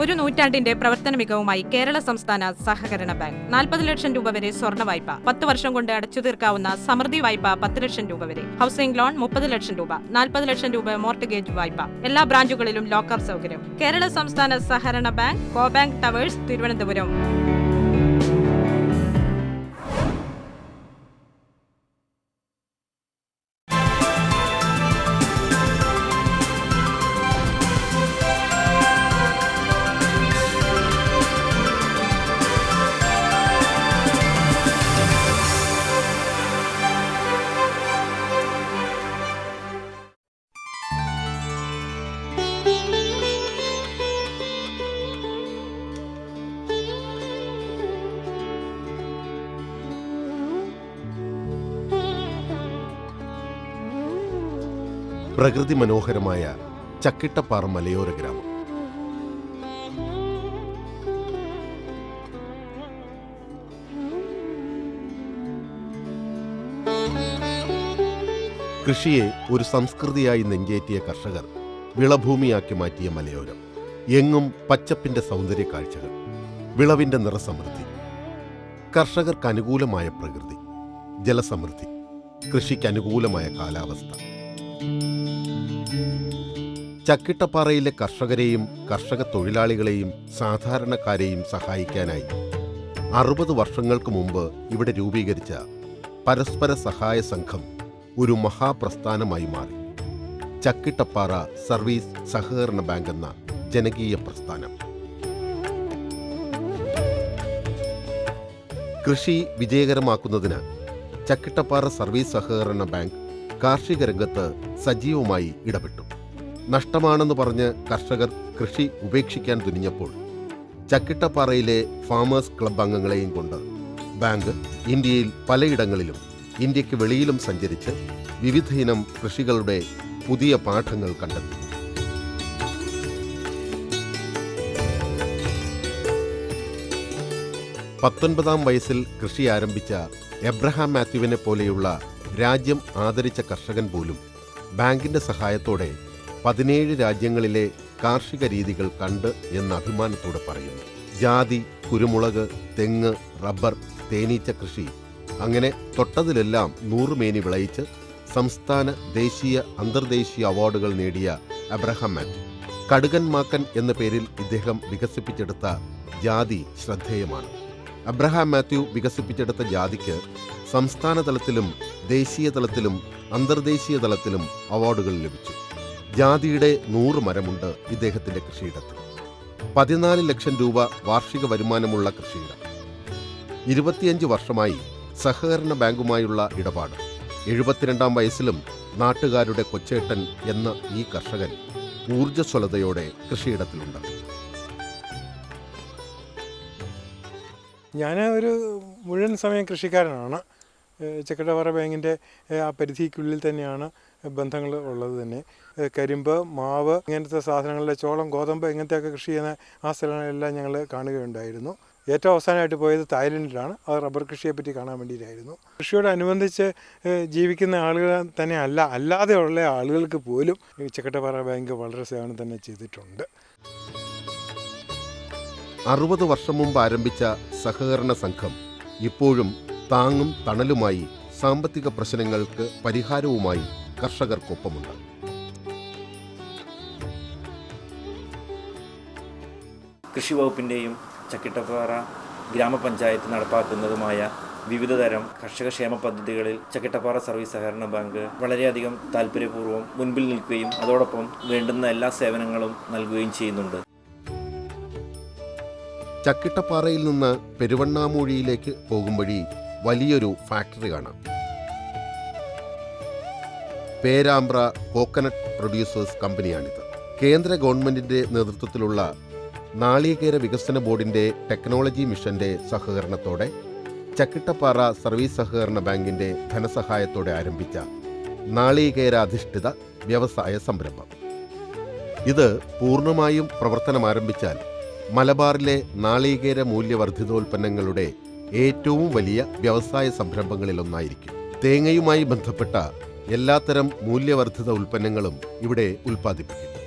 ഒരു നൂറ്റാണ്ടിന്റെ പ്രവർത്തന മികവുമായി കേരള സംസ്ഥാന സഹകരണ ബാങ്ക്. നാൽപ്പത് ലക്ഷം രൂപ വരെ സ്വർണ വായ്പ. പത്ത് വർഷം കൊണ്ട് അടച്ചു തീർക്കാവുന്ന സമൃദ്ധി വായ്പ പത്ത് ലക്ഷം രൂപ വരെ. ഹൗസിംഗ് ലോൺ മുപ്പത് ലക്ഷം രൂപ. നാൽപ്പത് ലക്ഷം രൂപ മോർട്ടഗേജ് വായ്പ. എല്ലാ ബ്രാഞ്ചുകളിലും ലോക്കർ സൗകര്യം. കേരള സംസ്ഥാന സഹകരണ bank co bank towers Thiruvananthapuram. പ്രകൃതി മനോഹരമായ ചക്കിട്ടപ്പാറ മലയോര ഗ്രാമം. കൃഷിയെ ഒരു സംസ്കൃതിയായി നെഞ്ചേറ്റിയ കർഷകർ വിളഭൂമിയാക്കി മാറ്റിയ മലയോരം. എങ്ങും പച്ചപ്പിന്റെ സൗന്ദര്യ കാഴ്ചകൾ വിളവിന്റെ നിറസമൃദ്ധി കർഷകർക്ക് അനുകൂലമായ പ്രകൃതി ജലസമൃദ്ധി കൃഷിക്ക് അനുകൂലമായ കാലാവസ്ഥ. ചക്കിട്ടപ്പാറയിലെ കർഷകരെയും കർഷക തൊഴിലാളികളെയും സാധാരണക്കാരെയും സഹായിക്കാനായി അറുപത് വർഷങ്ങൾക്ക് മുമ്പ് ഇവിടെ രൂപീകരിച്ച പരസ്പര സഹായ സംഘം ഒരു മഹാപ്രസ്ഥാനമായി മാറി. ചക്കിട്ടപ്പാറ സർവീസ് സഹകരണ ബാങ്ക് എന്ന ജനകീയ പ്രസ്ഥാനം. കൃഷി വിജയകരമാക്കുന്നതിന് ചക്കിട്ടപ്പാറ സർവീസ് സഹകരണ ബാങ്ക് കാർഷിക രംഗത്ത് സജീവമായി ഇടപെട്ടു. നഷ്ടമാണെന്ന് പറഞ്ഞ് കർഷകർ കൃഷി ഉപേക്ഷിക്കാൻ തുനിഞ്ഞപ്പോൾ ചക്കിട്ടപ്പാറയിലെ ഫാമേഴ്സ് ക്ലബ് അംഗങ്ങളെയും കൊണ്ട് ബാങ്ക് ഇന്ത്യയിൽ പലയിടങ്ങളിലും ഇന്ത്യയ്ക്ക് വെളിയിലും സഞ്ചരിച്ച് വിവിധയിനം കൃഷികളുടെ പുതിയ പാഠങ്ങൾ കണ്ടെത്തി. പത്തൊൻപതാം വയസ്സിൽ കൃഷി ആരംഭിച്ച എബ്രഹാം മാത്യുവിനെ പോലെയുള്ള രാജ്യം ആദരിച്ച കർഷകൻ പോലും ബാങ്കിന്റെ സഹായത്തോടെ പതിനേഴ് രാജ്യങ്ങളിലെ കാർഷിക രീതികൾ കണ്ട് എന്ന അഭിമാനത്തോടെ പറയുന്നു. ജാതി കുരുമുളക് തെങ്ങ് റബ്ബർ തേനീച്ച കൃഷി. അങ്ങനെ തൊട്ടതിലെല്ലാം നൂറുമേനി വിളയിച്ച് സംസ്ഥാന ദേശീയ അന്തർദേശീയ അവാർഡുകൾ നേടിയ അബ്രഹാം മാറ്റ് കടുകൻ മാക്കൻ എന്ന പേരിൽ ഇദ്ദേഹം വികസിപ്പിച്ചെടുത്ത ജാതി ശ്രദ്ധേയമാണ്. അബ്രഹാം മാത്യു വികസിപ്പിച്ചെടുത്ത ജാതിക്ക് സംസ്ഥാന തലത്തിലും ദേശീയ തലത്തിലും അന്തർദേശീയ തലത്തിലും അവാർഡുകൾ ലഭിച്ചു. ജാതിയുടെ നൂറ് മരമുണ്ട് ഇദ്ദേഹത്തിന്റെ കൃഷിയിടത്തിൽ. പതിനാല് ലക്ഷം രൂപ വാർഷിക വരുമാനമുള്ള കൃഷിയിടം. ഇരുപത്തിയഞ്ച് വർഷമായി സഹകരണ ബാങ്കുമായുള്ള ഇടപാട്. എഴുപത്തിരണ്ടാം വയസ്സിലും നാട്ടുകാരുടെ കൊച്ചേട്ടൻ എന്ന ഈ കർഷകൻ ഊർജസ്വലതയോടെ കൃഷിയിടത്തിലുണ്ട്. ഞാൻ ഒരു മുഴുവൻ സമയം കൃഷിക്കാരനാണ്. ഏഹ് ചക്കട്ടപ്പാറ ബാങ്കിന്റെ ആ പരിധിക്കുള്ളിൽ തന്നെയാണ് ബന്ധങ്ങൾ ഉള്ളത് തന്നെ. കരിമ്പ് മാവ് ഇങ്ങനത്തെ സാധനങ്ങളുടെ ചോളം ഗോതമ്പ് ഇങ്ങനത്തെയൊക്കെ കൃഷി ചെയ്യുന്ന ആ സ്ഥലങ്ങളെല്ലാം ഞങ്ങൾ കാണുകയുണ്ടായിരുന്നു. ഏറ്റവും അവസാനമായിട്ട് പോയത് തായ്ലൻഡിലാണ്. അത് റബ്ബർ കൃഷിയെപ്പറ്റി കാണാൻ വേണ്ടിയിട്ടായിരുന്നു. കൃഷിയോടനുബന്ധിച്ച് ജീവിക്കുന്ന ആളുകൾ തന്നെ അല്ല അല്ലാതെയുള്ള ആളുകൾക്ക് പോലും ചക്കട്ടപ്പാറ ബാങ്ക് വളരെ സേവനം തന്നെ ചെയ്തിട്ടുണ്ട്. അറുപത് വർഷം മുമ്പ് ആരംഭിച്ച സഹകരണ സംഘം ഇപ്പോഴും താങ്ങും തണലുമായി സാമ്പത്തിക പ്രശ്നങ്ങൾക്ക് പരിഹാരവുമായി കർഷകർക്കൊപ്പമുണ്ട്. കൃഷി വകുപ്പിന്റെയും ചക്കിട്ടപ്പാറ ഗ്രാമപഞ്ചായത്ത് നടപ്പാക്കുന്നതുമായ വിവിധതരം തരം ക്ഷേമ പദ്ധതികളിൽ ചക്കിട്ടപ്പാറ സർവീസ് സഹകരണ ബാങ്ക് വളരെയധികം താല്പര്യപൂർവം മുൻപിൽ നിൽക്കുകയും അതോടൊപ്പം വേണ്ടുന്ന എല്ലാ സേവനങ്ങളും നൽകുകയും ചെയ്യുന്നുണ്ട്. ചക്കിട്ടപ്പാറയിൽ നിന്ന് പെരുവണ്ണാമൂഴിയിലേക്ക് പോകും വഴി വലിയൊരു ഫാക്ടറി കാണാം. പേരാമ്പ്ര കോക്കനട്ട് പ്രൊഡ്യൂസേഴ്സ് കമ്പനിയാണിത്. കേന്ദ്ര ഗവൺമെന്റിന്റെ നേതൃത്വത്തിലുള്ള നാളികേര വികസന ബോർഡിന്റെ ടെക്നോളജി മിഷന്റെ സഹകരണത്തോടെ ചക്കിട്ടപ്പാറ സർവീസ് സഹകരണ ബാങ്കിന്റെ ധനസഹായത്തോടെ ആരംഭിച്ച നാളികേരാധിഷ്ഠിത വ്യവസായ സംരംഭം. ഇത് പൂർണമായും പ്രവർത്തനം ആരംഭിച്ചാൽ മലബാറിലെ നാളികേര മൂല്യവർദ്ധിതോൽപ്പന്നങ്ങളുടെ ഏറ്റവും വലിയ വ്യവസായ സംരംഭങ്ങളിലൊന്നായിരിക്കും. തേങ്ങയുമായി ബന്ധപ്പെട്ട എല്ലാത്തരം മൂല്യവർദ്ധിത ഉൽപ്പന്നങ്ങളും ഇവിടെ ഉൽപ്പാദിപ്പിക്കും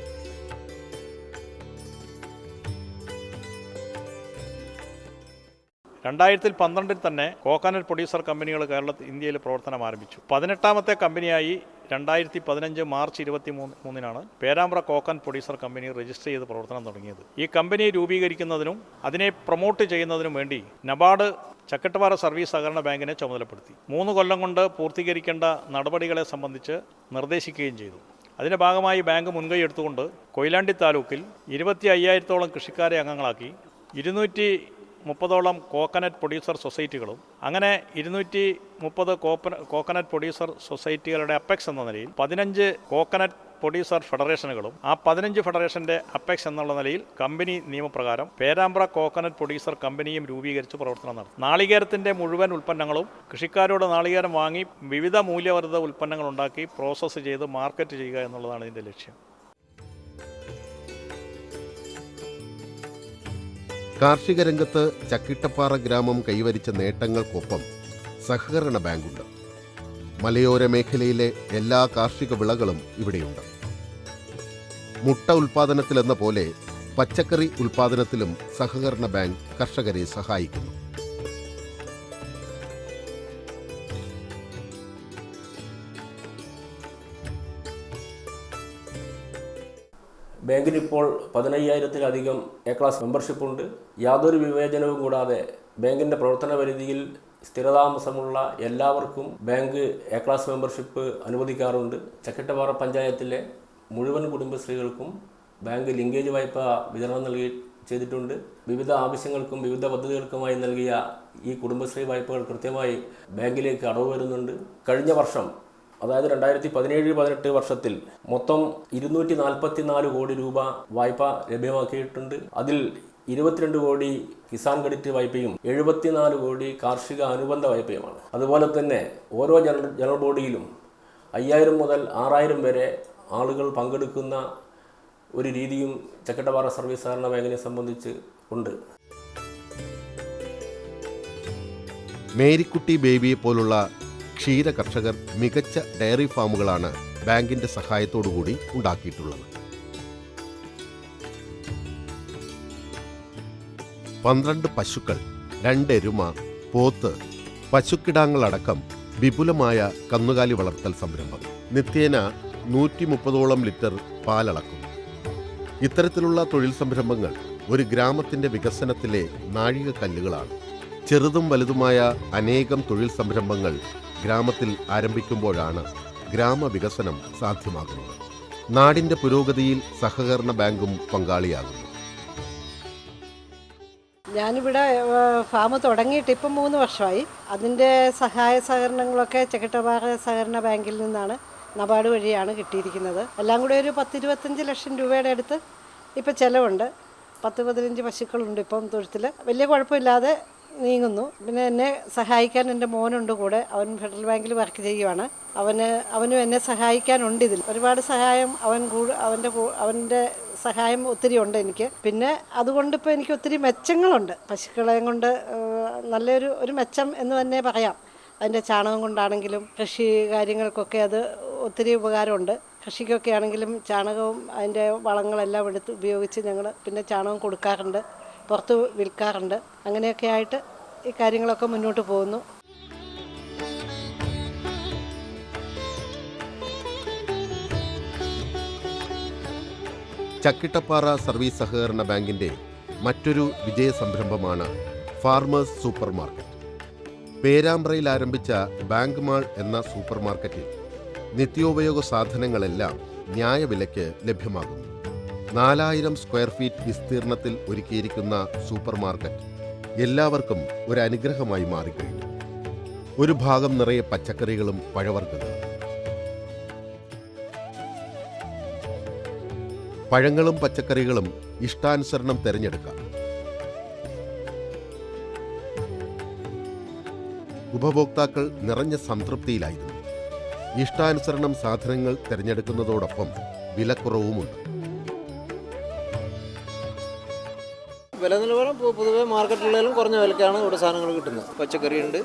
രണ്ടായിരത്തി പന്ത്രണ്ടിൽ തന്നെ കോക്കനട്ട് പ്രൊഡ്യൂസർ കമ്പനികൾ കേരളത്തിൽ ഇന്ത്യയിൽ പ്രവർത്തനം ആരംഭിച്ചു. പതിനെട്ടാമത്തെ കമ്പനിയായി രണ്ടായിരത്തി പതിനഞ്ച് മാർച്ച് ഇരുപത്തി മൂന്ന് മൂന്നിനാണ് പേരാമ്പ്ര കോക്കൻ പ്രൊഡ്യൂസർ കമ്പനി രജിസ്റ്റർ ചെയ്ത് പ്രവർത്തനം തുടങ്ങിയത്. ഈ കമ്പനി രൂപീകരിക്കുന്നതിനും അതിനെ പ്രൊമോട്ട് ചെയ്യുന്നതിനും വേണ്ടി നബാർഡ് ചക്കട്ടുപാറ സർവീസ് സഹകരണ ബാങ്കിനെ ചുമതലപ്പെടുത്തി. മൂന്ന് കൊല്ലം കൊണ്ട് പൂർത്തീകരിക്കേണ്ട നടപടികളെ സംബന്ധിച്ച് നിർദ്ദേശിക്കുകയും ചെയ്തു. അതിന്റെ ഭാഗമായി ബാങ്ക് മുൻകൈ എടുത്തുകൊണ്ട് കൊയിലാണ്ടി താലൂക്കിൽ ഇരുപത്തി അയ്യായിരത്തോളം കൃഷിക്കാരെ അംഗങ്ങളാക്കി. ഇരുന്നൂറ്റി മുപ്പതോളം കോക്കനറ്റ് പ്രൊഡ്യൂസർ സൊസൈറ്റികളും അങ്ങനെ ഇരുന്നൂറ്റി മുപ്പത് കോക്കനറ്റ് പ്രൊഡ്യൂസർ സൊസൈറ്റികളുടെ അപ്പെക്സ് എന്ന നിലയിൽ പതിനഞ്ച് കോക്കനറ്റ് പ്രൊഡ്യൂസർ ഫെഡറേഷനുകളും ആ പതിനഞ്ച് ഫെഡറേഷന്റെ അപ്പെക്സ് എന്നുള്ള നിലയിൽ കമ്പനി നിയമപ്രകാരം പേരാമ്പ്ര കോക്കനറ്റ് പ്രൊഡ്യൂസർ കമ്പനിയും രൂപീകരിച്ച് പ്രവർത്തനം നടത്തും. നാളികേരത്തിന്റെ മുഴുവൻ ഉൽപ്പന്നങ്ങളും കൃഷിക്കാരോട് നാളികേരം വാങ്ങി വിവിധ മൂല്യവർദ്ധിത ഉൽപ്പന്നങ്ങൾ ഉണ്ടാക്കി പ്രോസസ്സ് ചെയ്ത് മാർക്കറ്റ് ചെയ്യുക എന്നുള്ളതാണ് ഇതിന്റെ ലക്ഷ്യം. കാർഷിക രംഗത്ത് ചക്കിട്ടപ്പാറ ഗ്രാമം കൈവരിച്ച നേട്ടങ്ങൾക്കൊപ്പം സഹകരണ ബാങ്കുണ്ട്. മലയോര മേഖലയിലെ എല്ലാ കാർഷിക വിളകളും ഇവിടെയുണ്ട്. മുട്ട ഉൽപാദനത്തിലെന്ന പോലെ പച്ചക്കറി ഉൽപാദനത്തിലും സഹകരണ ബാങ്ക് കർഷകരെ സഹായിക്കുന്നു. ബാങ്കിന് ഇപ്പോൾ പതിനയ്യായിരത്തിലധികം എ ക്ലാസ് മെമ്പർഷിപ്പ് ഉണ്ട് യാതൊരു വിവേചനവും കൂടാതെ ബാങ്കിന്റെ പ്രവർത്തന പരിധിയിൽ സ്ഥിരതാമസമുള്ള എല്ലാവർക്കും ബാങ്ക് എ ക്ലാസ് മെമ്പർഷിപ്പ് അനുവദിക്കാറുണ്ട്. ചക്കിട്ടപ്പാറ പഞ്ചായത്തിലെ മുഴുവൻ കുടുംബശ്രീകൾക്കും ബാങ്ക് ലിങ്കേജ് വായ്പ വിതരണം നൽകി ചെയ്തിട്ടുണ്ട്. വിവിധ ആവശ്യങ്ങൾക്കും വിവിധ പദ്ധതികൾക്കുമായി നൽകിയ ഈ കുടുംബശ്രീ വായ്പകൾ കൃത്യമായി ബാങ്കിലേക്ക് അടവ് വരുന്നുണ്ട്. കഴിഞ്ഞ വർഷം അതായത് രണ്ടായിരത്തി പതിനേഴ് പതിനെട്ട് വർഷത്തിൽ മൊത്തം ഇരുന്നൂറ്റി നാൽപ്പത്തി നാല് കോടി രൂപ വായ്പ ലഭ്യമാക്കിയിട്ടുണ്ട്. അതിൽ ഇരുപത്തിരണ്ട് കോടി കിസാൻ ക്രെഡിറ്റ് വായ്പയും എഴുപത്തിനാല് കോടി കാർഷിക അനുബന്ധ വായ്പയുമാണ്. അതുപോലെ തന്നെ ഓരോ ജനറൽ ജനറൽ ബോഡിയിലും അയ്യായിരം മുതൽ ആറായിരം വരെ ആളുകൾ പങ്കെടുക്കുന്ന ഒരു രീതിയും ചക്കട്ടപാറ സർവീസ് സഹകരണ ബാങ്കിനെ സംബന്ധിച്ച് ഉണ്ട്. മേരിക്കുട്ടി ബേബിയെ പോലുള്ള ക്ഷീര കർഷകർ മികച്ച ഡയറി ഫാമുകളാണ് ബാങ്കിന്റെ സഹായത്തോടുകൂടി ഉണ്ടാക്കിയിട്ടുള്ളത്. പന്ത്രണ്ട് പശുക്കൾ രണ്ട് എരുമ പോത്ത് പശുക്കിടാങ്ങളടക്കം വിപുലമായ കന്നുകാലി വളർത്തൽ സംരംഭം. നിത്യേന നൂറ്റി മുപ്പതോളം ലിറ്റർ പാലളക്കും. ഇത്തരത്തിലുള്ള തൊഴിൽ സംരംഭങ്ങൾ ഒരു ഗ്രാമത്തിന്റെ വികസനത്തിലെ നാഴികക്കല്ലുകളാണ്. ചെറുതും വലുതുമായ അനേകം തൊഴിൽ സംരംഭങ്ങൾ ഗ്രാമത്തിൽ ആരംഭിക്കുമ്പോഴാണ് ഗ്രാമവികസനം സാധ്യമാകുന്നത്. നാടിന്റെ പുരോഗതിയിൽ സഹകരണ ബാങ്കും പങ്കാളിയാകുന്നു. ഞാനിവിടെ ഫാം തുടങ്ങിയിട്ട് ഇപ്പം മൂന്ന് വർഷമായി. അതിന്റെ സഹായ സഹകരണങ്ങളൊക്കെ ചെക്കട്ടപാറ സഹകരണ ബാങ്കിൽ നിന്നാണ് നബാർഡ് വഴിയാണ് കിട്ടിയിരിക്കുന്നത്. എല്ലാം കൂടി ഒരു പത്തിരുപത്തഞ്ച് ലക്ഷം രൂപയുടെ അടുത്ത് ഇപ്പം ചിലവുണ്ട്. പത്ത് പതിനഞ്ച് പശുക്കളുണ്ട് ഇപ്പം തൊഴുത്തിൽ. വലിയ കുഴപ്പമില്ലാതെ നീങ്ങുന്നു. പിന്നെ എന്നെ സഹായിക്കാൻ എന്റെ മോനുണ്ട് കൂടെ. അവൻ ഫെഡറൽ ബാങ്കിൽ വർക്ക് ചെയ്യുവാണ്. അവന് അവനും എന്നെ സഹായിക്കാനുണ്ട് ഇതിൽ. ഒരുപാട് സഹായം അവൻ കൂടു അവന്റെ അവന്റെ സഹായം ഒത്തിരി ഉണ്ട് എനിക്ക്. പിന്നെ അതുകൊണ്ട് ഇപ്പോൾ എനിക്ക് ഒത്തിരി മെച്ചങ്ങളുണ്ട്. പശുക്കളെയും കൊണ്ട് നല്ലൊരു ഒരു മെച്ചം എന്ന് തന്നെ പറയാം. അതിന്റെ ചാണകം കൊണ്ടാണെങ്കിലും കൃഷി കാര്യങ്ങൾക്കൊക്കെ അത് ഒത്തിരി ഉപകാരമുണ്ട്. കൃഷിക്കൊക്കെ ആണെങ്കിലും ചാണകവും അതിന്റെ വളങ്ങളെല്ലാം എടുത്ത് ഉപയോഗിച്ച് ഞങ്ങൾ പിന്നെ ചാണകം കൊടുക്കാറുണ്ട്. പുറത്ത് വിൽക്കാറുണ്ട്. അങ്ങനെയൊക്കെ ആയിട്ട് ഈ കാര്യങ്ങളൊക്കെ മുന്നോട്ട് പോകുന്നു. ചക്കിട്ടപ്പാറ സർവീസ് സഹകരണ ബാങ്കിന്റെ മറ്റൊരു വിജയ സംരംഭമാണ് ഫാർമേഴ്സ് സൂപ്പർ മാർക്കറ്റ് പേരാമ്പ്രയിൽ ആരംഭിച്ച ബാങ്ക് മാൾ എന്ന സൂപ്പർ മാർക്കറ്റിൽ നിത്യോപയോഗ സാധനങ്ങളെല്ലാം ന്യായവിലയ്ക്ക് ലഭ്യമാകുന്നു. നാലായിരം സ്ക്വയർ ഫീറ്റ് വിസ്തീർണത്തിൽ ഒരുക്കിയിരിക്കുന്ന സൂപ്പർ മാർക്കറ്റ് എല്ലാവർക്കും ഒരു അനുഗ്രഹമായി മാറിക്കഴിഞ്ഞു. ഒരു ഭാഗം നിറയെ പച്ചക്കറികളും പഴവർഗങ്ങളും. പഴങ്ങളും പച്ചക്കറികളും ഇഷ്ടാനുസരണം തിരഞ്ഞെടുക്കാം. ഉപഭോക്താക്കൾ നിറഞ്ഞ സംതൃപ്തിയിലായിരുന്നു. ഇഷ്ടാനുസരണം സാധനങ്ങൾ തിരഞ്ഞെടുക്കുന്നതോടൊപ്പം വിലക്കുറവുമുണ്ട്. വില നിലവാരം പൊതുവേ മാർക്കറ്റിലും കുറഞ്ഞ വിലക്കാണ് ഇവിടെ സാധനങ്ങൾ കിട്ടുന്നത്. പച്ചക്കറിയുണ്ട്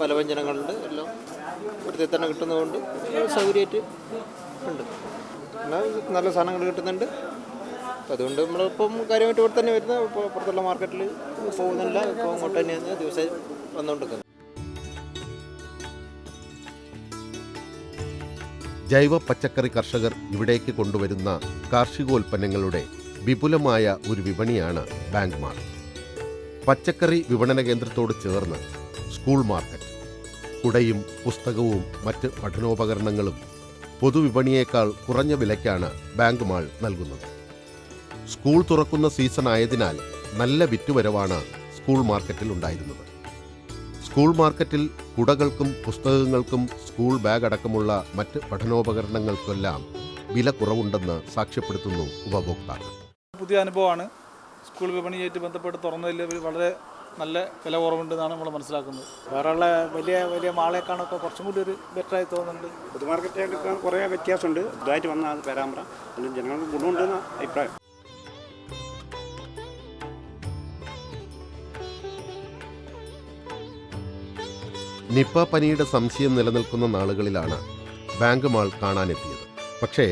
പലവ്യഞ്ജനങ്ങളുണ്ട് എല്ലാം ഇവിടുത്തെ തന്നെ കിട്ടുന്നതുകൊണ്ട് സൗകര്യമായിട്ട് ഉണ്ട്. നല്ല സാധനങ്ങൾ കിട്ടുന്നുണ്ട്. അതുകൊണ്ട് നമ്മളിപ്പം കാര്യമായിട്ട് ഇവിടെ തന്നെ വരുന്ന ഇപ്പോൾ പുറത്തുള്ള മാർക്കറ്റിൽ പോകുന്നില്ല. ഇപ്പോൾ അങ്ങോട്ട് തന്നെയാണ് ദിവസം വന്നുകൊണ്ടിരിക്കുന്നത്. ജൈവ പച്ചക്കറി കർഷകർ ഇവിടേക്ക് കൊണ്ടുവരുന്ന കാർഷികോൽപ്പന്നങ്ങളുടെ വിപുലമായ ഒരു വിപണിയാണ് ബാങ്ക് മാർട്ട് പച്ചക്കറി വിപണന കേന്ദ്രത്തോട് ചേർന്ന് സ്കൂൾ മാർക്കറ്റ് കുടയും പുസ്തകവും മറ്റ് പഠനോപകരണങ്ങളും പൊതുവിപണിയേക്കാൾ കുറഞ്ഞ വിലയ്ക്കാണ് ബാങ്ക് മാൾ നൽകുന്നത്. സ്കൂൾ തുറക്കുന്ന സീസൺ ആയതിനാൽ നല്ല വിറ്റുവരവാണ് സ്കൂൾ മാർക്കറ്റിൽ ഉണ്ടായിരുന്നത്. സ്കൂൾ മാർക്കറ്റിൽ കുടകൾക്കും പുസ്തകങ്ങൾക്കും സ്കൂൾ ബാഗ് അടക്കമുള്ള മറ്റ് പഠനോപകരണങ്ങൾക്കെല്ലാം വില കുറവുണ്ടെന്ന് സാക്ഷ്യപ്പെടുത്തുന്നു ഉപഭോക്താക്കൾ. പുതിയ അനുഭവമാണ്. സ്കൂൾ വിപണിയായിട്ട് ബന്ധപ്പെട്ട് തുറന്നതിൽ വളരെ നല്ല വില കുറവുണ്ടെന്നാണ് നമ്മൾ മനസ്സിലാക്കുന്നത്. വേറെയുള്ള വലിയ വലിയ മാളേക്കാണൊക്കെ കുറച്ചും കൂടി ഒരു ബെറ്ററായി തോന്നുന്നുണ്ട്. പൊതുമാർക്കറ്റായിട്ട് കുറേ വ്യത്യാസമുണ്ട്. ഇതായിട്ട് വന്നാൽ പേരാമ്പ്ര അതിന് ജനങ്ങൾക്ക് ഗുണമുണ്ടെന്ന അഭിപ്രായം. നിപ്പ പനിയുടെ സംശയം നിലനിൽക്കുന്ന നാളുകളിലാണ് ബാങ്ക് മാൾ കാണാനെത്തിയത്. പക്ഷേ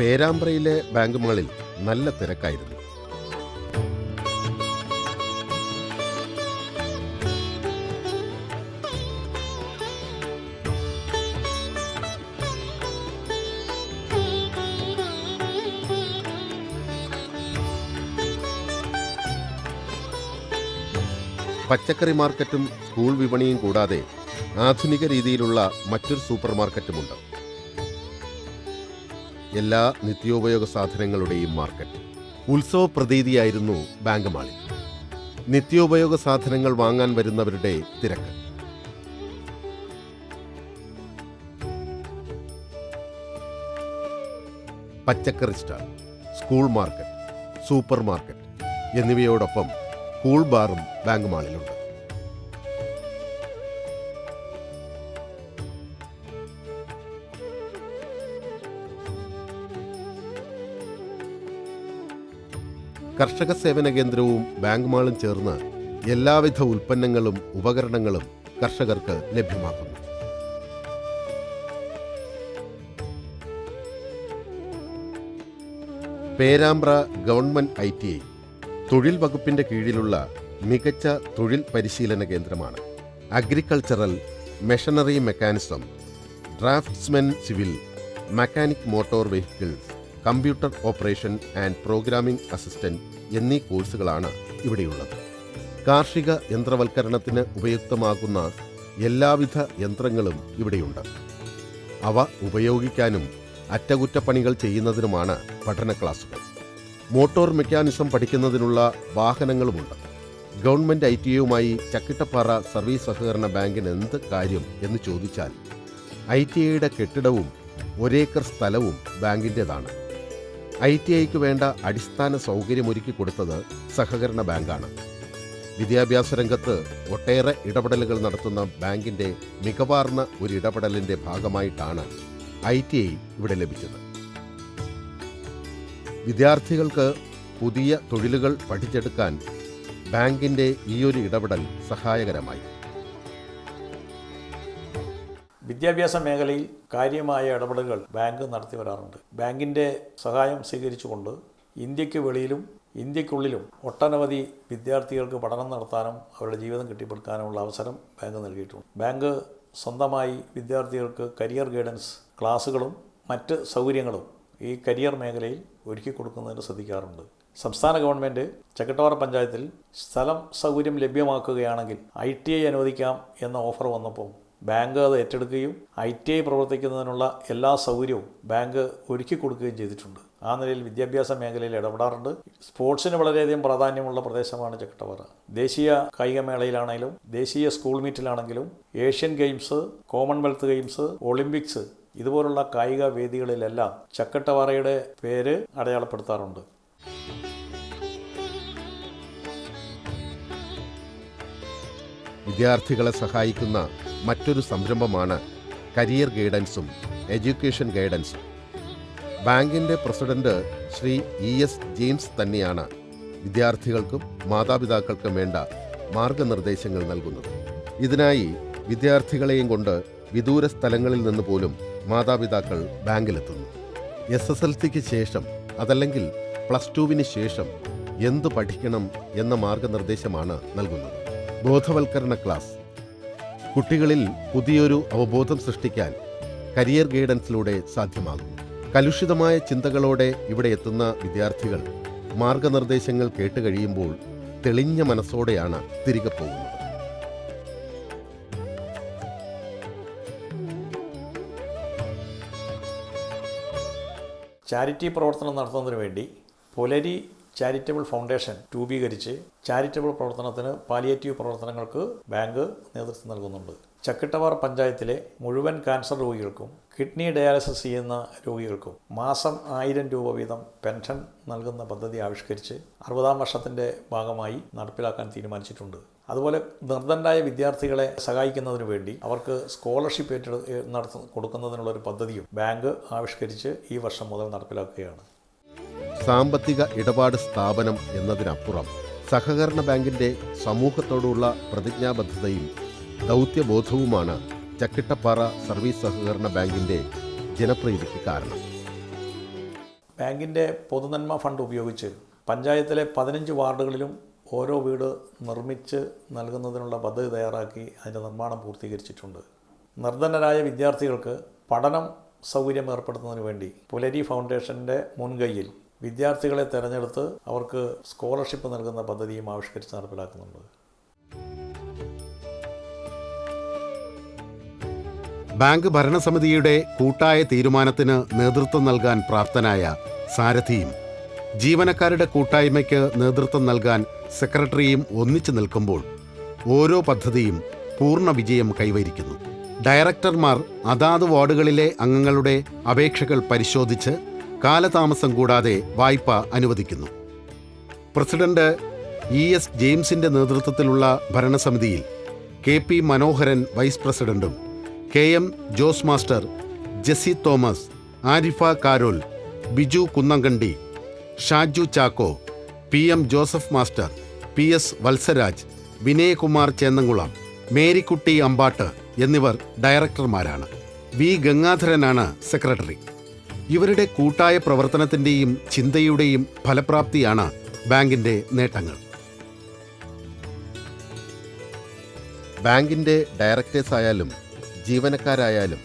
പേരാമ്പ്രയിലെ ബാങ്ക് മാളിൽ നല്ല തിരക്കായിരുന്നു. പച്ചക്കറി മാർക്കറ്റും സ്കൂൾ വിപണിയും കൂടാതെ ആധുനിക രീതിയിലുള്ള മറ്റൊരു സൂപ്പർ മാർക്കറ്റുമുണ്ട്. എല്ലാ നിത്യോപയോഗ സാധനങ്ങളുടെയും മാർക്കറ്റ്. ഉത്സവ പ്രതീതിയായിരുന്നു ബാങ്ക് മാളിൽ നിത്യോപയോഗ സാധനങ്ങൾ വാങ്ങാൻ വരുന്നവരുടെ തിരക്ക്. പച്ചക്കറി stall school market super market എന്നിവയോടൊപ്പം cool ബാറും ബാങ്ക് മാളിലുണ്ട്. കർഷക സേവന കേന്ദ്രവും ബാങ്ക് മാളും ചേർന്ന് എല്ലാവിധ ഉൽപ്പന്നങ്ങളും ഉപകരണങ്ങളും കർഷകർക്ക് ലഭ്യമാക്കുന്നു. Perambra government I T I തൊഴിൽ വകുപ്പിന്റെ കീഴിലുള്ള മികച്ച തൊഴിൽ പരിശീലന കേന്ദ്രമാണ്. Agricultural machinery mechanism draughtsmen civil mechanic motor vehicle computer operation and programming assistant എന്നീ കോഴ്സുകളാണ് ഇവിടെയുള്ളത്. കാർഷിക യന്ത്രവൽക്കരണത്തിന് ഉപയുക്തമാകുന്ന എല്ലാവിധ യന്ത്രങ്ങളും ഇവിടെയുണ്ട്. അവ ഉപയോഗിക്കാനും അറ്റകുറ്റപ്പണികൾ ചെയ്യുന്നതിനുമാണ് പഠന ക്ലാസുകൾ. മോട്ടോർ മെക്കാനിസം പഠിക്കുന്നതിനുള്ള വാഹനങ്ങളുമുണ്ട്. ഗവൺമെന്റ് ഐ ടി ഐയുമായി ചക്കിട്ടപ്പാറ സർവീസ് സഹകരണ ബാങ്കിന് എന്ത് കാര്യം എന്ന് ചോദിച്ചാൽ ഐ ടി ഐയുടെ കെട്ടിടവും ഒരേക്കർ സ്ഥലവും ബാങ്കിന്റെതാണ് ഐ ടി ഐക്ക് വേണ്ട അടിസ്ഥാന സൗകര്യമൊരുക്കി കൊടുത്തത് സഹകരണ ബാങ്കാണ്. വിദ്യാഭ്യാസ രംഗത്ത് ഒട്ടേറെ ഇടപെടലുകൾ നടത്തുന്ന ബാങ്കിന്റെ മികവാർന്ന ഒരു ഇടപെടലിന്റെ ഭാഗമായിട്ടാണ് ഐ ടി ഐ ഇവിടെ ലഭിച്ചത്. വിദ്യാർത്ഥികൾക്ക് പുതിയ തൊഴിലുകൾ പഠിച്ചെടുക്കാൻ ബാങ്കിന്റെ ഈയൊരു ഇടപെടൽ സഹായകരമായി. വിദ്യാഭ്യാസ മേഖലയിൽ കാര്യമായ ഇടപെടലുകൾ ബാങ്ക് നടത്തി വരാറുണ്ട്. ബാങ്കിന്റെ സഹായം സ്വീകരിച്ചുകൊണ്ട് ഇന്ത്യയ്ക്ക് വെളിയിലും ഇന്ത്യക്കുള്ളിലും ഒട്ടനവധി വിദ്യാർത്ഥികൾക്ക് പഠനം നടത്താനും അവരുടെ ജീവിതം കെട്ടിപ്പടുക്കാനുമുള്ള അവസരം ബാങ്ക് നൽകിയിട്ടുണ്ട്. ബാങ്ക് സ്വന്തമായി വിദ്യാർത്ഥികൾക്ക് കരിയർ ഗൈഡൻസ് ക്ലാസ്സുകളും മറ്റ് സൗകര്യങ്ങളും ഈ കരിയർ മേഖലയിൽ ഒരുക്കി കൊടുക്കുന്നതിന് ശ്രദ്ധിക്കാറുണ്ട്. സംസ്ഥാന ഗവൺമെന്റ് ചക്കട്ടവാറ പഞ്ചായത്തിൽ സ്ഥലം സൗകര്യം ലഭ്യമാക്കുകയാണെങ്കിൽ ഐ ടി ഐ അനുവദിക്കാം എന്ന ഓഫർ വന്നപ്പോൾ ബാങ്ക് അത് ഏറ്റെടുക്കുകയും ഐ ടി ഐ പ്രവർത്തിക്കുന്നതിനുള്ള എല്ലാ സൗകര്യവും ബാങ്ക് ഒരുക്കി കൊടുക്കുകയും ചെയ്തിട്ടുണ്ട്. ആ നിലയിൽ വിദ്യാഭ്യാസ മേഖലയിൽ ഇടപെടാറുണ്ട്. സ്പോർട്സിന് വളരെയധികം പ്രാധാന്യമുള്ള പ്രദേശമാണ് ചക്കട്ടപ്പാറ ദേശീയ കായികമേളയിലാണെങ്കിലും ദേശീയ school മീറ്റിലാണെങ്കിലും Asian games Commonwealth games Olympics ഇതുപോലുള്ള കായിക വേദികളിലെല്ലാം ചക്കട്ടവാറയുടെ പേര് അടയാളപ്പെടുത്താറുണ്ട്. വിദ്യാർത്ഥികളെ സഹായിക്കുന്ന മറ്റൊരു സംരംഭമാണ് കരിയർ ഗൈഡൻസും എഡ്യൂക്കേഷൻ ഗൈഡൻസും. ബാങ്കിന്റെ president Shri E S James തന്നെയാണ് വിദ്യാർത്ഥികൾക്കും മാതാപിതാക്കൾക്കും വേണ്ട മാർഗനിർദ്ദേശങ്ങൾ നൽകുന്നത്. ഇതിനായി വിദ്യാർത്ഥികളെയും കൊണ്ട് വിദൂര സ്ഥലങ്ങളിൽ നിന്ന് പോലും മാതാപിതാക്കൾ ബാങ്കിലെത്തുന്നു. എസ് എസ് എൽ സിക്ക് ശേഷം അതല്ലെങ്കിൽ പ്ലസ് ടുവിന് ശേഷം എന്തു പഠിക്കണം എന്ന മാർഗനിർദ്ദേശമാണ് നൽകുന്നത്. ബോധവൽക്കരണ ക്ലാസ്. കുട്ടികളിൽ പുതിയൊരു അവബോധം സൃഷ്ടിക്കാൻ കരിയർ ഗൈഡൻസിലൂടെ സാധ്യമാകും കലുഷിതമായ ചിന്തകളോടെ ഇവിടെ എത്തുന്ന വിദ്യാർത്ഥികൾ മാർഗനിർദ്ദേശങ്ങൾ കേട്ടുകഴിയുമ്പോൾ തെളിഞ്ഞ മനസ്സോടെയാണ് തിരികെ പോകുന്നത്. ചാരിറ്റി പ്രവർത്തനം നടത്തുന്നതിന് വേണ്ടി പുലരി ചാരിറ്റബിൾ ഫൗണ്ടേഷൻ രൂപീകരിച്ച് ചാരിറ്റബിൾ പ്രവർത്തനത്തിന് പാലിയേറ്റീവ് പ്രവർത്തനങ്ങൾക്ക് ബാങ്ക് നേതൃത്വം നൽകുന്നുണ്ട്. ചക്കിട്ടവാർ പഞ്ചായത്തിലെ മുഴുവൻ ക്യാൻസർ രോഗികൾക്കും കിഡ്നി ഡയാലിസിസ് ചെയ്യുന്ന രോഗികൾക്കും മാസം ആയിരം രൂപ വീതം പെൻഷൻ നൽകുന്ന പദ്ധതി ആവിഷ്കരിച്ച് അറുപതാം വർഷത്തിന്റെ ഭാഗമായി നടപ്പിലാക്കാൻ തീരുമാനിച്ചിട്ടുണ്ട്. അതുപോലെ നിർദ്ധനരായ വിദ്യാർത്ഥികളെ സഹായിക്കുന്നതിന് വേണ്ടി അവർക്ക് സ്കോളർഷിപ്പ് ഏറ്റെടു നടത്തു കൊടുക്കുന്നതിനുള്ള ഒരു പദ്ധതിയും ബാങ്ക് ആവിഷ്കരിച്ച് ഈ വർഷം മുതൽ നടപ്പിലാക്കുകയാണ്. സാമ്പത്തിക ഇടപാട് സ്ഥാപനം എന്നതിനപ്പുറം സഹകരണ ബാങ്കിന്റെ സമൂഹത്തോടുള്ള പ്രതിജ്ഞാബദ്ധതയും ദൗത്യബോധവുമാണ് ചക്കിട്ടപ്പാറ സർവീസ് സഹകരണ ബാങ്കിന്റെ ജനപ്രീതിക്ക് കാരണം. ബാങ്കിന്റെ പൊതുനന്മ ഫണ്ട് ഉപയോഗിച്ച് പഞ്ചായത്തിലെ പതിനഞ്ച് വാർഡുകളിലും ഓരോ വീട് നിർമ്മിച്ച് നൽകുന്നതിനുള്ള പദ്ധതി തയ്യാറാക്കി അതിന്റെ നിർമ്മാണം പൂർത്തീകരിച്ചിട്ടുണ്ട്. നിർധനരായ വിദ്യാർത്ഥികൾക്ക് പഠനം സൗകര്യം ഏർപ്പെടുത്തുന്നതിന് വേണ്ടി പുലരി ഫൗണ്ടേഷന്റെ മുൻകൈയിൽ വിദ്യാർത്ഥികളെ തിരഞ്ഞെടുത്ത് അവർക്ക് സ്കോളർഷിപ്പ് നൽകുന്ന പദ്ധതിയും ആവിഷ്കരിച്ച് നടപ്പിലാക്കുന്നുണ്ട്. ബാങ്ക് ഭരണസമിതിയുടെ കൂട്ടായ തീരുമാനത്തിന് നേതൃത്വം നൽകാൻ പ്രാപ്തനായ സാരഥിയും ജീവനക്കാരുടെ കൂട്ടായ്മയ്ക്ക് നേതൃത്വം നൽകാൻ സെക്രട്ടറിയും ഒന്നിച്ചു നിൽക്കുമ്പോൾ ഓരോ പദ്ധതിയും പൂർണ വിജയം കൈവരിക്കുന്നു. ഡയറക്ടർമാർ അതാത് വാർഡുകളിലെ അംഗങ്ങളുടെ അപേക്ഷകൾ പരിശോധിച്ച് കാലതാമസം കൂടാതെ വായ്പ അനുവദിക്കുന്നു. പ്രസിഡന്റ് ഇ എസ് ജെയിംസിന്റെ നേതൃത്വത്തിലുള്ള ഭരണസമിതിയിൽ കെ പി മനോഹരൻ വൈസ് പ്രസിഡന്റും K M Jose master Jessy Thomas Arifa Karol Biju Kunnankandi Shaju Chacko P M Joseph master P S Valsaraj Vinayakumar Chennamkulam Marykutty Ambatt എന്നിവർ ഡയറക്ടർമാരാണ്. V ഗംഗാധരനാണ് secretary. ഇവരുടെ കൂട്ടായ പ്രവർത്തനത്തിന്റെയും ചിന്തയുടെയും ഫലപ്രാപ്തിയാണ് ബാങ്കിന്റെ നേട്ടങ്ങൾ. ബാങ്കിന്റെ ഡയറക്ടേഴ്സ് ആയാലും ജീവനക്കാരായാലും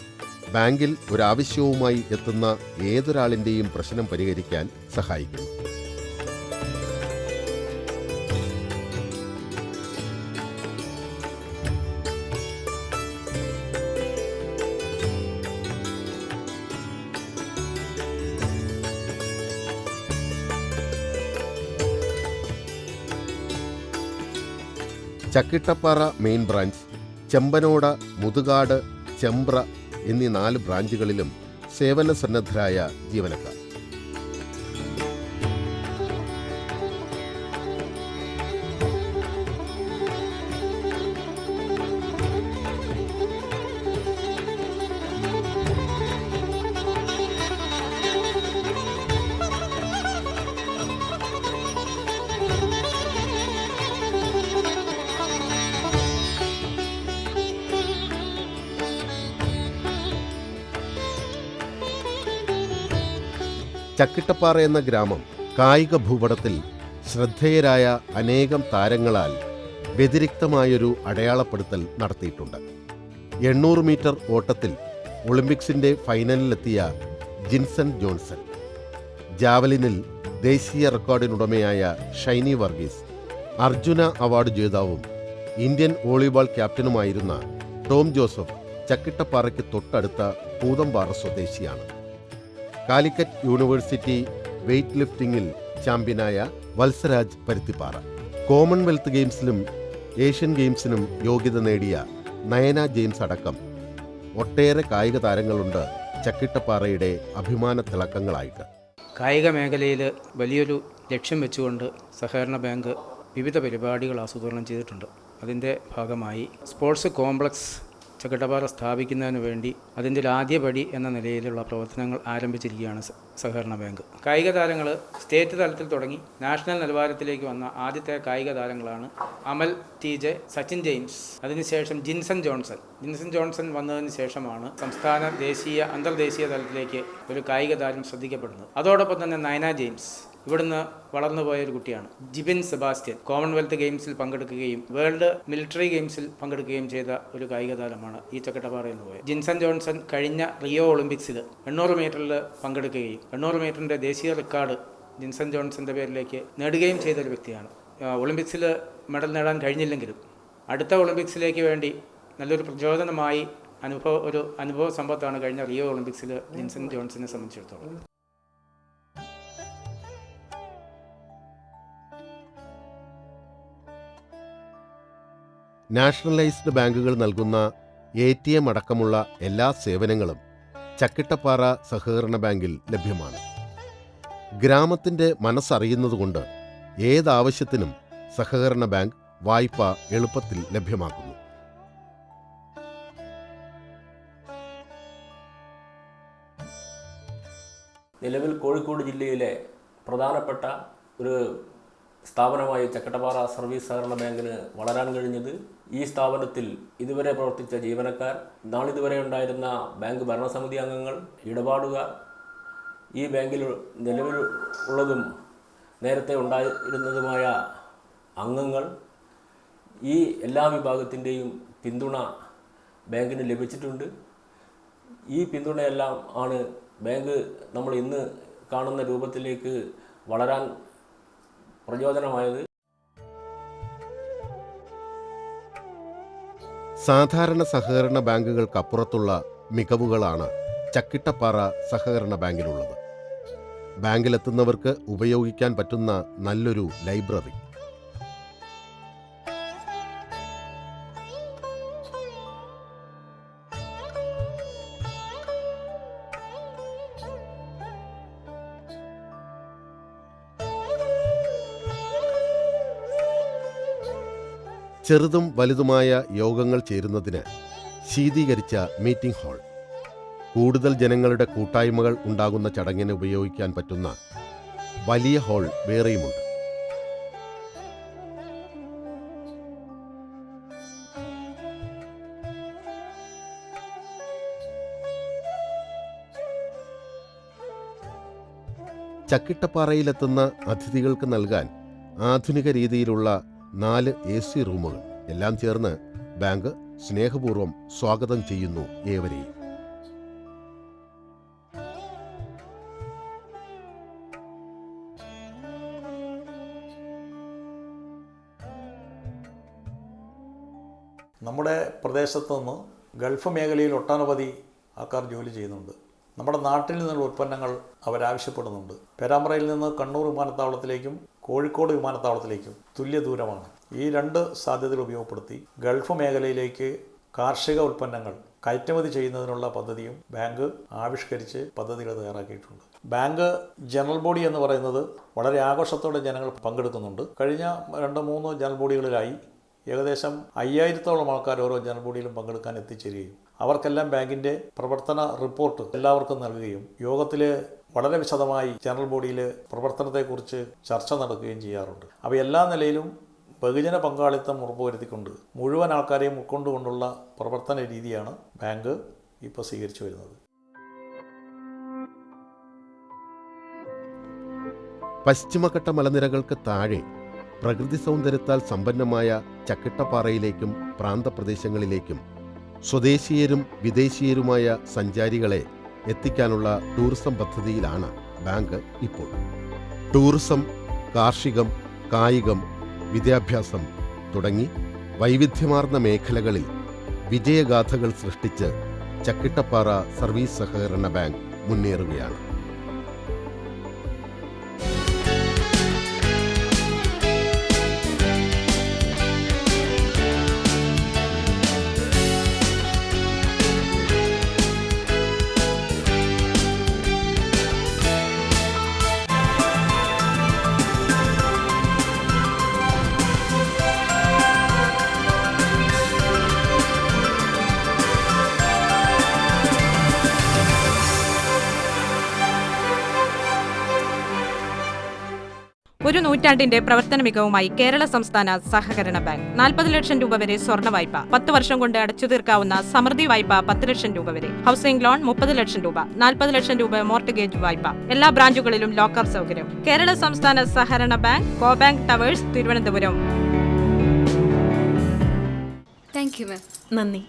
ബാങ്കിൽ ഒരാവശ്യവുമായി എത്തുന്ന ഏതൊരാളിന്റെയും പ്രശ്നം പരിഹരിക്കാൻ സഹായിക്കുന്നു. ചക്കിട്ടപ്പാറ മെയിൻ ബ്രാഞ്ച് ചെമ്പനോട മുതുകാട് ചെമ്പ്ര എന്നീ നാല് ബ്രാഞ്ചുകളിലും സേവന സന്നദ്ധരായ ജീവനക്കാർ. ചക്കിട്ടപ്പാറ എന്ന ഗ്രാമം കായിക ഭൂപടത്തിൽ ശ്രദ്ധേയരായ അനേകം താരങ്ങളാൽ വ്യതിരിക്തമായൊരു അടയാളപ്പെടുത്തൽ നടത്തിയിട്ടുണ്ട്. എണ്ണൂറ് മീറ്റർ ഓട്ടത്തിൽ ഒളിമ്പിക്സിന്റെ ഫൈനലിലെത്തിയ ജിൻസൺ ജോൺസൺ ജാവലിനിൽ ദേശീയ റെക്കോർഡിനുടമയായ ഷൈനി വർഗീസ് അർജുന അവാർഡ് ജേതാവും ഇന്ത്യൻ വോളിബോൾ ക്യാപ്റ്റനുമായിരുന്ന ടോം ജോസഫ് ചക്കിട്ടപ്പാറയ്ക്ക് തൊട്ടടുത്ത പൂതമ്പാറ സ്വദേശിയാണ്. കാലിക്കറ്റ് യൂണിവേഴ്സിറ്റി വെയ്റ്റ് ലിഫ്റ്റിംഗിൽ ചാമ്പ്യനായ വത്സരാജ് പരുത്തിപ്പാറ. കോമൺവെൽത്ത് ഗെയിംസിലും ഏഷ്യൻ ഗെയിംസിനും യോഗ്യത നേടിയ നയന ജെയിംസ് അടക്കം ഒട്ടേറെ കായിക താരങ്ങളുണ്ട് ചക്കിട്ടപ്പാറയുടെ അഭിമാന തിളക്കങ്ങളായിട്ട് കായിക മേഖലയിൽ വലിയൊരു ലക്ഷ്യം വെച്ചുകൊണ്ട് സഹകരണ ബാങ്ക് വിവിധ പരിപാടികൾ ആസൂത്രണം ചെയ്തിട്ടുണ്ട്. അതിന്റെ ഭാഗമായി സ്പോർട്സ് കോംപ്ലക്സ് ചക്കട്ടപ്പാറ സ്ഥാപിക്കുന്നതിന് വേണ്ടി അതിന്റെ ആദ്യപടി എന്ന നിലയിലുള്ള പ്രവർത്തനങ്ങൾ ആരംഭിച്ചിരിക്കുകയാണ് സഹകരണ ബാങ്ക്. കായിക താരങ്ങൾ സ്റ്റേറ്റ് തലത്തിൽ തുടങ്ങി നാഷണൽ നിലവാരത്തിലേക്ക് വന്ന ആദ്യത്തെ കായിക താരങ്ങളാണ് Amal T J Sachin James. അതിനുശേഷം ജിൻസൺ ജോൺസൺ. ജിൻസൺ ജോൺസൺ വന്നതിന് ശേഷമാണ് സംസ്ഥാന ദേശീയ അന്തർദേശീയ തലത്തിലേക്ക് ഒരു കായിക താരം ശ്രദ്ധിക്കപ്പെടുന്നത്. അതോടൊപ്പം തന്നെ നയന ജെയിംസ്. ഇവിടുന്ന് വളർന്നു പോയ ഒരു കുട്ടിയാണ്. ജിബിൻ സെബാസ്റ്റ്യൻ. കോമൺവെൽത്ത് ഗെയിംസിൽ പങ്കെടുക്കുകയും വേൾഡ് മിലിറ്ററി ഗെയിംസിൽ പങ്കെടുക്കുകയും ചെയ്ത ഒരു കായിക താരമാണ് ഈ ചക്കട്ടപ്പാറയിൽ നിന്ന് പോയത്. ജിൻസൺ ജോൺസൺ കഴിഞ്ഞ റിയോ ഒളിമ്പിക്സിൽ എണ്ണൂറ് മീറ്ററിൽ പങ്കെടുക്കുകയും എണ്ണൂറ് മീറ്ററിന്റെ ദേശീയ റെക്കോർഡ് ജിൻസൺ ജോൺസന്റെ പേരിലേക്ക് നേടുകയും ചെയ്ത ഒരു വ്യക്തിയാണ്. ഒളിമ്പിക്സിൽ മെഡൽ നേടാൻ കഴിഞ്ഞില്ലെങ്കിലും അടുത്ത ഒളിമ്പിക്സിലേക്ക് വേണ്ടി നല്ലൊരു പ്രചോദനമായി അനുഭവ ഒരു അനുഭവ സമ്പത്താണ് കഴിഞ്ഞ റിയോ ഒളിമ്പിക്സിൽ ജിൻസൺ ജോൺസനെ സംബന്ധിച്ചിടത്തോളം. നാഷണലൈസ്ഡ് ബാങ്കുകൾ നൽകുന്ന എ ടി എം അടക്കമുള്ള എല്ലാ സേവനങ്ങളും ചക്കിട്ടപ്പാറ സഹകരണ ബാങ്കിൽ ലഭ്യമാണ്. ഗ്രാമത്തിന്റെ മനസ്സറിയുന്നതുകൊണ്ട് ഏതാവശ്യത്തിനും സഹകരണ ബാങ്ക് വായ്പ എളുപ്പത്തിൽ ലഭ്യമാക്കുന്നു. നിലവിൽ കോഴിക്കോട് ജില്ലയിലെ പ്രധാനപ്പെട്ട ഒരു സ്ഥാപനമായ ചക്കട്ടപ്പാറ സർവീസ് സഹകരണ ബാങ്കിന് വളരാൻ കഴിഞ്ഞത് ഈ സ്ഥാപനത്തിൽ ഇതുവരെ പ്രവർത്തിച്ച ജീവനക്കാർ നാളിതുവരെ ഉണ്ടായിരുന്ന ബാങ്ക് ഭരണസമിതി അംഗങ്ങൾ ഇടപാടുകാർ ഈ ബാങ്കിൽ നിലവിൽ ഉള്ളതും നേരത്തെ ഉണ്ടായിരുന്നതുമായ അംഗങ്ങൾ ഈ എല്ലാ വിഭാഗത്തിന്റെയും പിന്തുണ ബാങ്കിന് ലഭിച്ചിട്ടുണ്ട്. ഈ പിന്തുണയെല്ലാം ആണ് ബാങ്ക് നമ്മൾ ഇന്ന് കാണുന്ന രൂപത്തിലേക്ക് വളരാൻ പ്രചോദനമായത്. സാധാരണ സഹകരണ ബാങ്കുകൾക്കപ്പുറത്തുള്ള മികവുകളാണ് ചക്കിട്ടപ്പാറ സഹകരണ ബാങ്കിലുള്ളത്. ബാങ്കിലെത്തുന്നവർക്ക് ഉപയോഗിക്കാൻ പറ്റുന്ന നല്ലൊരു ലൈബ്രറി. ചെറുതും വലുതുമായ യോഗങ്ങൾ ചേരുന്നതിന് ശീതീകരിച്ച മീറ്റിംഗ് ഹാൾ. കൂടുതൽ ജനങ്ങളുടെ കൂട്ടായ്മകൾ ഉണ്ടാകുന്ന ചടങ്ങിന് ഉപയോഗിക്കാൻ പറ്റുന്ന വലിയ ഹാൾ വേറെയുമുണ്ട്. ചക്കിട്ടപ്പാറയിലെത്തുന്ന അതിഥികൾക്ക് നൽകാൻ ആധുനിക രീതിയിലുള്ള നാല് എ സി റൂമുകൾ. എല്ലാം ചേർന്ന് ബാങ്ക് സ്നേഹപൂർവം സ്വാഗതം ചെയ്യുന്നു ഏവരെയും. നമ്മുടെ പ്രദേശത്ത് നിന്ന് ഗൾഫ് മേഖലയിൽ ഒട്ടനവധി ആൾക്കാർ ജോലി ചെയ്യുന്നുണ്ട്. നമ്മുടെ നാട്ടിൽ നിന്നുള്ള ഉൽപ്പന്നങ്ങൾ അവരാവശ്യപ്പെടുന്നുണ്ട്. പേരാമ്പ്രയിൽ നിന്ന് കണ്ണൂർ വിമാനത്താവളത്തിലേക്കും കോഴിക്കോട് വിമാനത്താവളത്തിലേക്കും തുല്യ ദൂരമാണ്. ഈ രണ്ട് സാധ്യതകൾ ഉപയോഗപ്പെടുത്തി ഗൾഫ് മേഖലയിലേക്ക് കാർഷിക ഉൽപ്പന്നങ്ങൾ കയറ്റുമതി ചെയ്യുന്നതിനുള്ള പദ്ധതിയും ബാങ്ക് ആവിഷ്കരിച്ച് പദ്ധതികൾ തയ്യാറാക്കിയിട്ടുണ്ട്. ബാങ്ക് ജനറൽ ബോഡി എന്ന് പറയുന്നത് വളരെ ആഘോഷത്തോടെ ജനങ്ങൾ പങ്കെടുക്കുന്നുണ്ട്. കഴിഞ്ഞ രണ്ട് മൂന്ന് ജനറൽ ബോഡികളിലായി ഏകദേശം അയ്യായിരത്തോളം ആൾക്കാർ ഓരോ ജനറൽ ബോഡിയിലും പങ്കെടുക്കാൻ എത്തിച്ചേരുകയും അവർക്കെല്ലാം ബാങ്കിന്റെ പ്രവർത്തന റിപ്പോർട്ട് എല്ലാവർക്കും നൽകുകയും യോഗത്തിൽ വളരെ വിശദമായി ജനറൽ ബോഡിയിൽ പ്രവർത്തനത്തെക്കുറിച്ച് ചർച്ച നടക്കുകയും ചെയ്യാറുണ്ട്. അപ്പോൾ എല്ലാ നിലയിലും ബഹുജന പങ്കാളിത്തം ഉറപ്പുവരുത്തിക്കൊണ്ട് മുഴുവൻ ആൾക്കാരെയും ഉൾക്കൊണ്ടുകൊണ്ടുള്ള പ്രവർത്തന രീതിയാണ് ബാങ്ക് ഇപ്പോൾ സ്വീകരിച്ചു വരുന്നത്. പശ്ചിമഘട്ട മലനിരകൾക്ക് താഴെ പ്രകൃതി സൗന്ദര്യത്താൽ സമ്പന്നമായ ചക്കിട്ടപ്പാറയിലേക്കും പ്രാന്തപ്രദേശങ്ങളിലേക്കും സ്വദേശീയരും വിദേശീയരുമായ സഞ്ചാരികളെ എത്തിക്കാനുള്ള ടൂറിസം പദ്ധതിയിലാണ് ബാങ്ക് ഇപ്പോൾ. ടൂറിസം കാർഷികം കായികം വിദ്യാഭ്യാസം തുടങ്ങി വൈവിധ്യമാർന്ന മേഖലകളിൽ വിജയഗാഥകൾ സൃഷ്ടിച്ച് ചക്കിട്ടപ്പാറ സർവീസ് സഹകരണ ബാങ്ക് മുന്നേറുകയാണ്. ഒരു നൂറ്റാണ്ടിന്റെ പ്രവർത്തന മികവുമായി കേരള സംസ്ഥാന സഹകരണ ബാങ്ക്. നാൽപ്പത് ലക്ഷം രൂപ വരെ സ്വർണ വായ്പ. പത്ത് വർഷം കൊണ്ട് അടച്ചു തീർക്കാവുന്ന സമൃദ്ധി വായ്പ പത്ത് ലക്ഷം രൂപ വരെ. ഹൗസിംഗ് ലോൺ മുപ്പത് ലക്ഷം രൂപ. നാൽപ്പത് ലക്ഷം രൂപ മോർട്ടഗേജ് വായ്പ. എല്ലാ ബ്രാഞ്ചുകളിലും ലോക്കർ സൗകര്യം. കേരള സംസ്ഥാന സഹകരണ bank co bank towers Thiruvananthapuram. Thank you ma'am നന്ദി.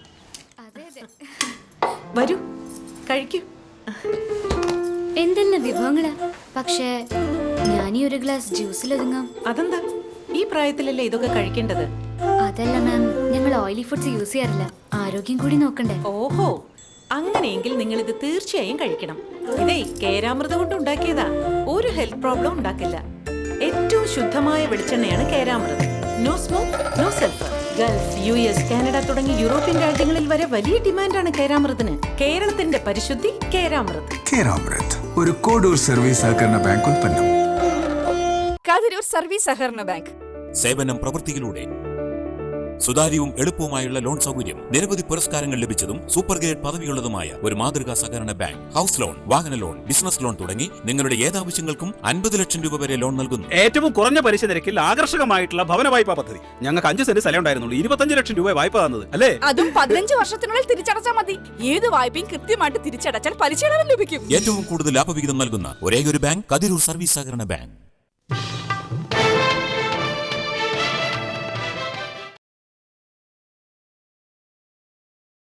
വരൂ. കഴിക്കൂ. എന്തെല്ലാം വിഭവങ്ങളാ? പക്ഷേ ഞാൻ ഈ ഒരു ഗ്ലാസ് ജ്യൂസിൽ ഒതുങ്ങാം. അതെന്താ? ഈ പ്രായത്തിലല്ലേ ഇതൊക്കെ കഴിക്കേണ്ടത്? അതല്ല മാം. ഞങ്ങൾ ഓയിലി ഫുഡ്സ് യൂസ് ചെയ്യാറില്ല. ആരോഗ്യം കൂടി നോക്കണ്ടേ? ഓഹോ. അങ്ങനെയെങ്കിൽ നിങ്ങൾ ഇത് തീർച്ചയായും കഴിക്കണം. ഇതേ കേരാമൃതം കൊണ്ട് ഉണ്ടാക്കിയതാ. ഒരു ഹെൽത്ത് പ്രോബ്ലം ഉണ്ടാക്കില്ല. ഏറ്റവും ശുദ്ധമായ വെളിച്ചെണ്ണയാണ് Keramritham. No smoke no sulphur Gulf U S Canada തുടങ്ങി യൂറോപ്യൻ രാജ്യങ്ങളിൽ വരെ വലിയ ഡിമാൻഡാണ് കേരാമൃതിന് കേരളത്തിന്റെ പരിശുദ്ധി കേരാമൃത്. കേരാമൃത്. ഒരു കോഡൂർ സർവീസ് സഹകരണ ബാങ്ക് ഉൽപ്പന്നം. കതിരൂർ സർവീസ് സഹകരണ ബാങ്ക്. സേവനം പ്രവൃത്തിയിലൂടെ സുതാര്യവും എളുപ്പവുമായുള്ള ലോൺ സൗകര്യം നിരവധി പുരസ്കാരങ്ങൾ ലഭിച്ചതും സൂപ്പർ ഗ്രേഡ് പദവിയുള്ളതുമായ ഒരു മാതൃകാ സഹകരണ ബാങ്ക് ഹൗസ് ലോൺ വാഹന ലോൺ ബിസിനസ് ലോൺ തുടങ്ങി നിങ്ങളുടെ ഏതാവശ്യങ്ങൾക്കും അൻപത് ലക്ഷം രൂപ വരെ ലോൺ നൽകുന്നു. ഏറ്റവും കുറഞ്ഞ പലിശ നിരക്കിൽ ആകർഷകമായിട്ടുള്ള ഭവന വായ്പാ പദ്ധതി. ഞങ്ങൾക്ക് അഞ്ച് സെന്റ് സ്ഥലം ഉണ്ടായിരുന്നുള്ളൂ. ഇരുപത്തഞ്ച് ലക്ഷം രൂപ വായ്പ തന്നത്. അല്ലേ? അതും പതിനഞ്ച് വർഷത്തിനുള്ളിൽ തിരിച്ചടച്ചാൽ മതി. ഏത് വായ്പയും കൃത്യമായിട്ട് തിരിച്ചടച്ചാൽ പലിശ ഇളവ് ലഭിക്കും. ഏറ്റവും കൂടുതൽ ലാഭവിഹിതം നൽകുന്ന ഒരേ ഒരു ബാങ്ക് കതിരൂർ സർവീസ് സഹകരണ ബാങ്ക്.